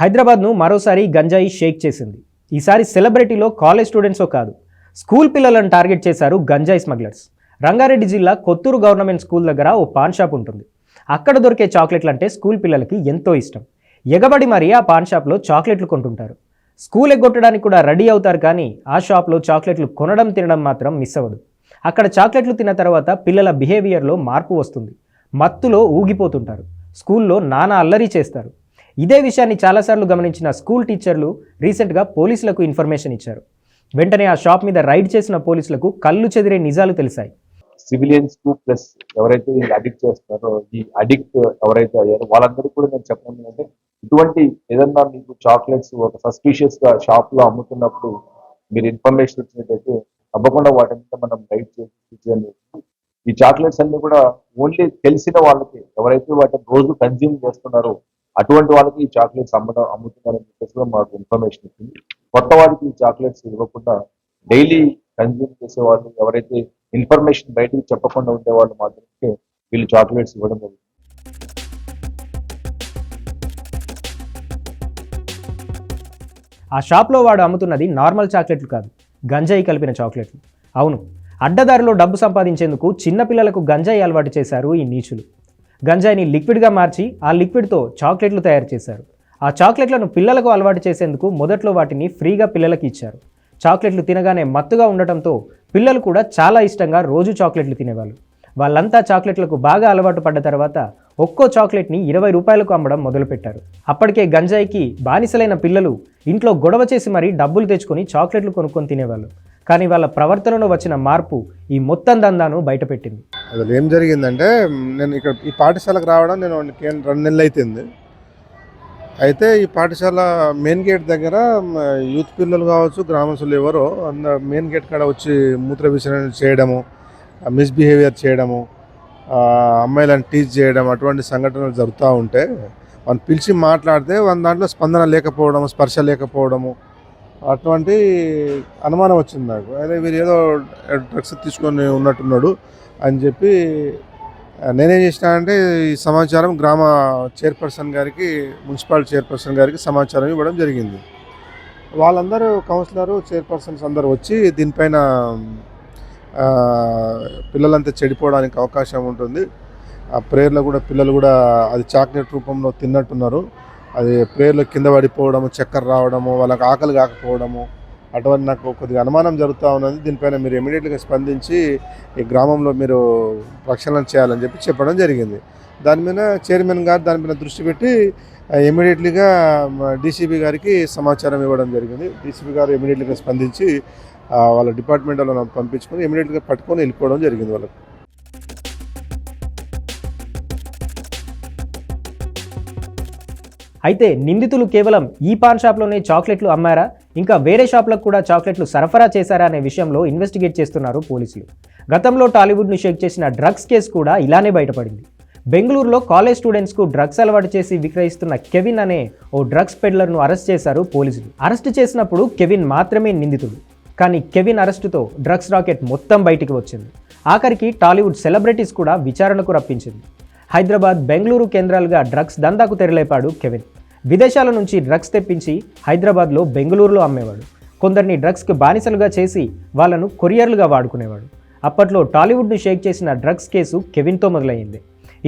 హైదరాబాద్ను మరోసారి గంజాయి షేక్ చేసింది. ఈసారి సెలబ్రిటీలో కాలేజ్ స్టూడెంట్సో కాదు. స్కూల్ పిల్లలను టార్గెట్ చేశారు గంజాయి స్మగ్లర్స్. రంగారెడ్డి జిల్లా కొత్తూరు గవర్నమెంట్ స్కూల్ దగ్గర ఓ పాన్ షాప్ ఉంటుంది. అక్కడ దొరికే చాక్లెట్లు అంటే స్కూల్ పిల్లలకి ఎంతో ఇష్టం. ఎగబడి మరీ ఆ పాన్ షాప్లో చాక్లెట్లు కొంటుంటారు. స్కూల్ ఎగ్గొట్టడానికి కూడా రెడీ అవుతారు కానీ ఆ షాప్లో చాక్లెట్లు కొనడం తినడం మాత్రం మిస్ అవ్వదు. అక్కడ చాక్లెట్లు తిన్న తర్వాత పిల్లల బిహేవియర్లో మార్పు వస్తుంది. మత్తులో ఊగిపోతుంటారు. స్కూల్లో నానా అల్లరి చేస్తారు. ఇదే విషయాన్ని చాలాసార్లు గమనించిన స్కూల్ టీచర్లు రీసెంట్గా పోలీసులకు ఇన్ఫర్మేషన్ ఇచ్చారు. వెంటనే ఆ షాప్ మీద రైడ్ చేసిన పోలీసులకు కళ్ళు చెదిరే నిజాలు తెలిసాయి. సివిలియన్స్కు ప్లస్ ఎవరైతే ఈ అడిక్ట్ చేస్తున్నారో ఈ అడిక్ట్ ఎవరైతే అయ్యారో వాళ్ళందరికీ కూడా నేను చెప్పడం ఏంటంటే ఇటువంటి ఏదన్నా మీకు చాక్లెట్స్ ఒక సస్పీషియస్గా షాప్లో అమ్ముతున్నప్పుడు మీరు ఇన్ఫర్మేషన్ ఇచ్చినట్టయితే తప్పకుండా వాటి మీద మనం రైట్ చేసి ఈ చాక్లెట్స్ అన్ని కూడా ఓన్లీ తెలిసిన వాళ్ళకి ఎవరైతే వాటిని రోజు కన్జ్యూమ్ చేస్తున్నారో అటువంటి వాళ్ళకి ఈ చాక్లెట్స్ అమ్మడం అమ్ముతున్నారని చెప్పేసి కూడా మాకు ఇన్ఫర్మేషన్ ఇచ్చింది. కొత్త వారికి ఈ చాక్లెట్స్ ఇవ్వకుండా డైలీ కన్జ్యూమ్ చేసే వాళ్ళు ఎవరైతే ఇన్ఫర్మేషన్ బయటకు చెప్పకుండా ఉండే వాళ్ళు మాత్రమే వీళ్ళు చాక్లెట్స్ ఇవ్వడం జరుగుతుంది ఆ షాప్లో వాడు అమ్ముతున్నది నార్మల్ చాక్లెట్లు కాదు గంజాయి కలిపిన చాక్లెట్లు. అవును అడ్డదారిలో డబ్బు సంపాదించేందుకు చిన్నపిల్లలకు గంజాయి అలవాటు చేశారు ఈ నీచులు. గంజాయిని లిక్విడ్గా మార్చి ఆ లిక్విడ్తో చాక్లెట్లు తయారు చేశారు. ఆ చాక్లెట్లను పిల్లలకు అలవాటు చేసేందుకు మొదట్లో వాటిని ఫ్రీగా పిల్లలకి ఇచ్చారు. చాక్లెట్లు తినగానే మత్తుగా ఉండటంతో పిల్లలు కూడా చాలా ఇష్టంగా రోజు చాక్లెట్లు తినేవాళ్ళు. వాళ్ళంతా చాక్లెట్లకు బాగా అలవాటు పడ్డ తర్వాత ఒక్కో చాక్లెట్ని ఇరవై రూపాయలకు అమ్మడం మొదలుపెట్టారు. అప్పటికే గంజాయికి బానిసలైన పిల్లలు ఇంట్లో గొడవ చేసి మరీ డబ్బులు తెచ్చుకొని చాక్లెట్లు కొనుక్కొని తినేవాళ్ళు. కానీ వాళ్ళ ప్రవర్తనలో వచ్చిన మార్పు ఈ మొత్తం దందాను బయటపెట్టింది. అసలు ఏం జరిగిందంటే నేను ఇక్కడ ఈ పాఠశాలకు రావడం నేను రెండు నెలలు అవుతుంది అయితే ఈ పాఠశాల మెయిన్ గేట్ దగ్గర యూత్ పిల్లలు కావచ్చు గ్రామస్తులు ఎవరో అంద మెయిన్ గేట్ కాడ వచ్చి మూత్ర విసర్జన చేయడము మిస్బిహేవియర్ చేయడము అమ్మాయిలను టీచ్ చేయడం అటువంటి సంఘటనలు జరుగుతూ ఉంటే వాళ్ళని పిలిచి మాట్లాడితే వాళ్ళ దాంట్లో స్పందన లేకపోవడము స్పర్శ లేకపోవడము అటువంటి అనుమానం వచ్చింది నాకు. అదే వీరు ఏదో డ్రగ్స్ తీసుకొని ఉన్నట్టున్నాడు అని చెప్పి నేనేం చేసినానంటే ఈ సమాచారం గ్రామ చైర్పర్సన్ గారికి మున్సిపాలిటీ చైర్పర్సన్ గారికి సమాచారం ఇవ్వడం జరిగింది. వాళ్ళందరూ కౌన్సిలరు చైర్పర్సన్స్ అందరూ వచ్చి దీనిపైన పిల్లలంతా చెడిపోవడానికి అవకాశం ఉంటుంది. ఆ ప్రేయర్లో కూడా పిల్లలు కూడా అది చాక్లెట్ రూపంలో తిన్నట్టున్నారు. అది ప్రేయర్లో కింద పడిపోవడము చక్కెర రావడము వాళ్ళకి ఆకలి కాకపోవడము అటువంటి నాకు కొద్దిగా అనుమానం జరుగుతూ ఉన్నది. దీనిపైన మీరు ఇమీడియట్గా స్పందించి ఈ గ్రామంలో మీరు ప్రక్షాళన చేయాలని చెప్పి చెప్పడం జరిగింది. దాని మీద చైర్మన్ గారు దాని మీద దృష్టి పెట్టి ఇమీడియట్లీగా డీసీబీ గారికి సమాచారం ఇవ్వడం జరిగింది. డీసీబీ గారు ఇమీడియట్లీగా స్పందించి వాళ్ళ డిపార్ట్మెంట్ వాళ్ళని పంపించుకొని ఇమీడియట్గా పట్టుకొని వెళ్ళిపోవడం జరిగింది వాళ్ళకి. అయితే నిందితులు కేవలం ఈ పాన్ షాప్లోనే చాక్లెట్లు అమ్మారా? ఇంకా వేరే షాప్లకు కూడా చాక్లెట్లు సరఫరా చేశారా అనే విషయంలో ఇన్వెస్టిగేట్ చేస్తున్నారు పోలీసులు. గతంలో టాలీవుడ్ను షేక్ చేసిన డ్రగ్స్ కేసు కూడా ఇలానే బయటపడింది. బెంగళూరులో కాలేజ్ స్టూడెంట్స్కు డ్రగ్స్ అలవాటు చేసి విక్రయిస్తున్న కెవిన్ అనే ఓ డ్రగ్స్ పెడ్లర్ను అరెస్ట్ చేశారు పోలీసులు. అరెస్ట్ చేసినప్పుడు కెవిన్ మాత్రమే నిందితుడు. కానీ కెవిన్ అరెస్టుతో డ్రగ్స్ రాకెట్ మొత్తం బయటికి వచ్చింది. ఆఖరికి టాలీవుడ్ సెలబ్రిటీస్ కూడా విచారణకు రప్పించింది. హైదరాబాద్ బెంగళూరు కేంద్రాలుగా డ్రగ్స్ దందాకు తెరలేపాడు కెవిన్. విదేశాల నుంచి డ్రగ్స్ తెప్పించి హైదరాబాద్లో బెంగళూరులో అమ్మేవాడు. కొందరిని డ్రగ్స్కి బానిసలుగా చేసి వాళ్ళను కొరియర్లుగా వాడుకునేవాడు. అప్పట్లో టాలీవుడ్ను షేక్ చేసిన డ్రగ్స్ కేసు కెవిన్తో మొదలైంది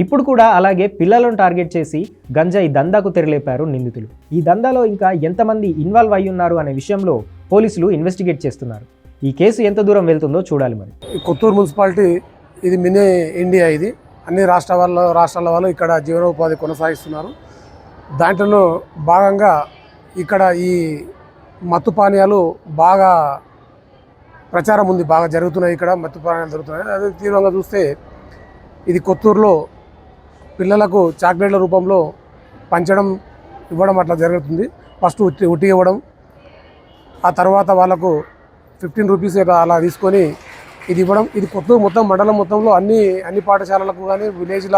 ఇప్పుడు కూడా అలాగే పిల్లలను టార్గెట్ చేసి గంజాయి దందాకు తెరలేపారు నిందితులు. ఈ దందాలో ఇంకా ఎంతమంది ఇన్వాల్వ్ అయి ఉన్నారు అనే విషయంలో పోలీసులు ఇన్వెస్టిగేట్ చేస్తున్నారు. ఈ కేసు ఎంత దూరం వెళ్తుందో చూడాలి మరి. కొత్తూరు మున్సిపాలిటీ ఇది మినీ ఇండియా ఇది. అన్ని రాష్ట్ర వాళ్ళ రాష్ట్రాల వాళ్ళు ఇక్కడ జీవనోపాధి కొనసాగిస్తున్నారు. దాంట్లో భాగంగా ఇక్కడ ఈ మత్తు పానీయాలు బాగా ప్రచారం ఉంది బాగా జరుగుతున్నాయి ఇక్కడ మత్తు పానీయాలు జరుగుతున్నాయి. అదే తీవ్రంగా చూస్తే ఇది కొత్తూరులో పిల్లలకు చాక్లెట్ల రూపంలో పంచడం ఇవ్వడం అట్లా జరుగుతుంది. ఫస్ట్ ఉట్టి ఉట్టి ఇవ్వడం ఆ తర్వాత వాళ్ళకు ఫిఫ్టీన్ రూపీస్ అలా తీసుకొని ఇది ఇవ్వడం ఇది కొత్త మొత్తం మండలం మొత్తంలో అన్ని అన్ని పాఠశాలలకు కానీ విలేజ్ల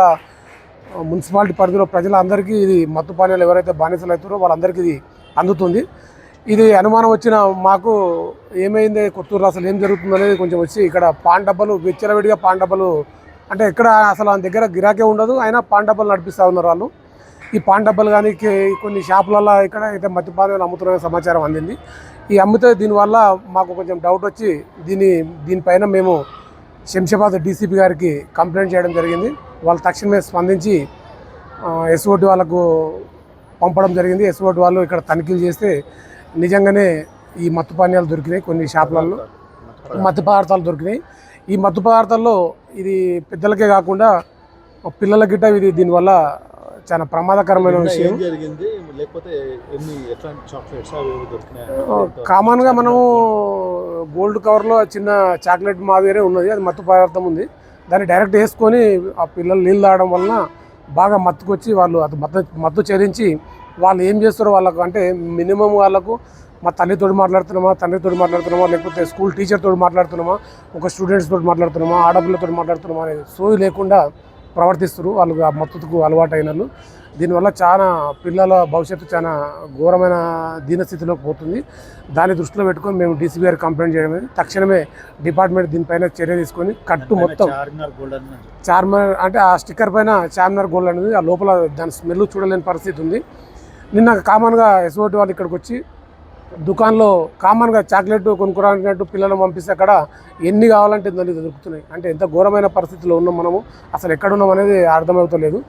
మున్సిపాలిటీ పరిధిలో ప్రజలందరికీ ఇది మత్తు పానీయాలు ఎవరైతే బానిసలు అవుతారో వాళ్ళందరికీ ఇది అందుతుంది. ఇది అనుమానం వచ్చిన మాకు ఏమైంది కొత్తూరు అసలు ఏం జరుగుతుంది అనేది కొంచెం వచ్చి ఇక్కడ పాన్ డబ్బాలు విచ్చలవిడిగా పాన్ డబ్బాలు అంటే ఎక్కడ అసలు ఆ దగ్గర గిరాకే ఉండదు అయినా పాన్ డబ్బాలు నడిపిస్తూ ఉన్నారు వాళ్ళు. ఈ పాన్ డబ్బాలు కానీ కొన్ని షాపులలో ఇక్కడ అయితే మద్యపానాలు అమ్ముతున్న సమాచారం అందింది. ఈ అమ్మితే దీనివల్ల మాకు కొంచెం డౌట్ వచ్చి దీని దీనిపైన మేము శంషాబాద్ డీసీపీ గారికి కంప్లైంట్ చేయడం జరిగింది. వాళ్ళు తక్షణమే స్పందించి ఎస్ఓటి వాళ్ళకు పంపడం జరిగింది. ఎస్ఓటి వాళ్ళు ఇక్కడ తనిఖీలు చేస్తే నిజంగానే ఈ మత్తు పానీయాలు దొరికినాయి కొన్ని షాపులలో. మత్తు పదార్థాలు దొరికినాయి. ఈ మత్తు పదార్థాల్లో ఇది పెద్దలకే కాకుండా పిల్లల గిట్ట ఇది దీనివల్ల చాలా ప్రమాదకరమైన విషయం. జరిగింది? లేకపోతే చాక్లెట్స్ కామన్గా మనము గోల్డ్ కవర్లో చిన్న చాక్లెట్ మాదిరి ఉన్నది. అది మత్తు పదార్థం ఉంది. దాన్ని డైరెక్ట్ వేసుకొని ఆ పిల్లలు నీళ్ళు తాగడం వలన బాగా మత్తుకొచ్చి వాళ్ళు అది మత్తు మత్తు ఛేదించి వాళ్ళు ఏం చేస్తారో వాళ్ళకు అంటే మినిమం వాళ్ళకు మా తల్లితోటి మాట్లాడుతున్నామా తండ్రితోటి మాట్లాడుతున్నామా లేకపోతే స్కూల్ టీచర్తో మాట్లాడుతున్నామా ఒక స్టూడెంట్స్ తోటి మాట్లాడుతున్నామా ఆడపిల్లతో మాట్లాడుతున్నామా అనేది సోయి లేకుండా ప్రవర్తిస్తారు వాళ్ళు ఆ మత్తుకు అలవాటు అయిన వాళ్ళు దీనివల్ల చాలా పిల్లల భవిష్యత్తు చాలా ఘోరమైన దీనస్థితిలోకి పోతుంది. దాన్ని దృష్టిలో పెట్టుకొని మేము డీసీబీ గారికి కంప్లైంట్ చేయడం జరిగింది. తక్షణమే డిపార్ట్మెంట్ దీనిపైన చర్య తీసుకొని కట్టు మొత్తం చార్మినార్ చార్మర్ అంటే ఆ స్టిక్కర్ పైన చార్మినార్ గోల్డ్ అనేది ఆ లోపల దాని స్మెల్ చూడలేని పరిస్థితి ఉంది. నిన్న కామన్గా ఎస్ఓటి వాళ్ళు ఇక్కడికి వచ్చి దుకాణంలో కామన్గా చాక్లెట్ కొనుక్కోవడానికి పిల్లలను పంపిస్తే అక్కడ ఎన్ని కావాలంటే దొరుకుతున్నాయి? అంటే ఎంత ఘోరమైన పరిస్థితిలో ఉన్నాం మనము? అసలు ఎక్కడున్నాం అనేది అర్థమవుతలేదు.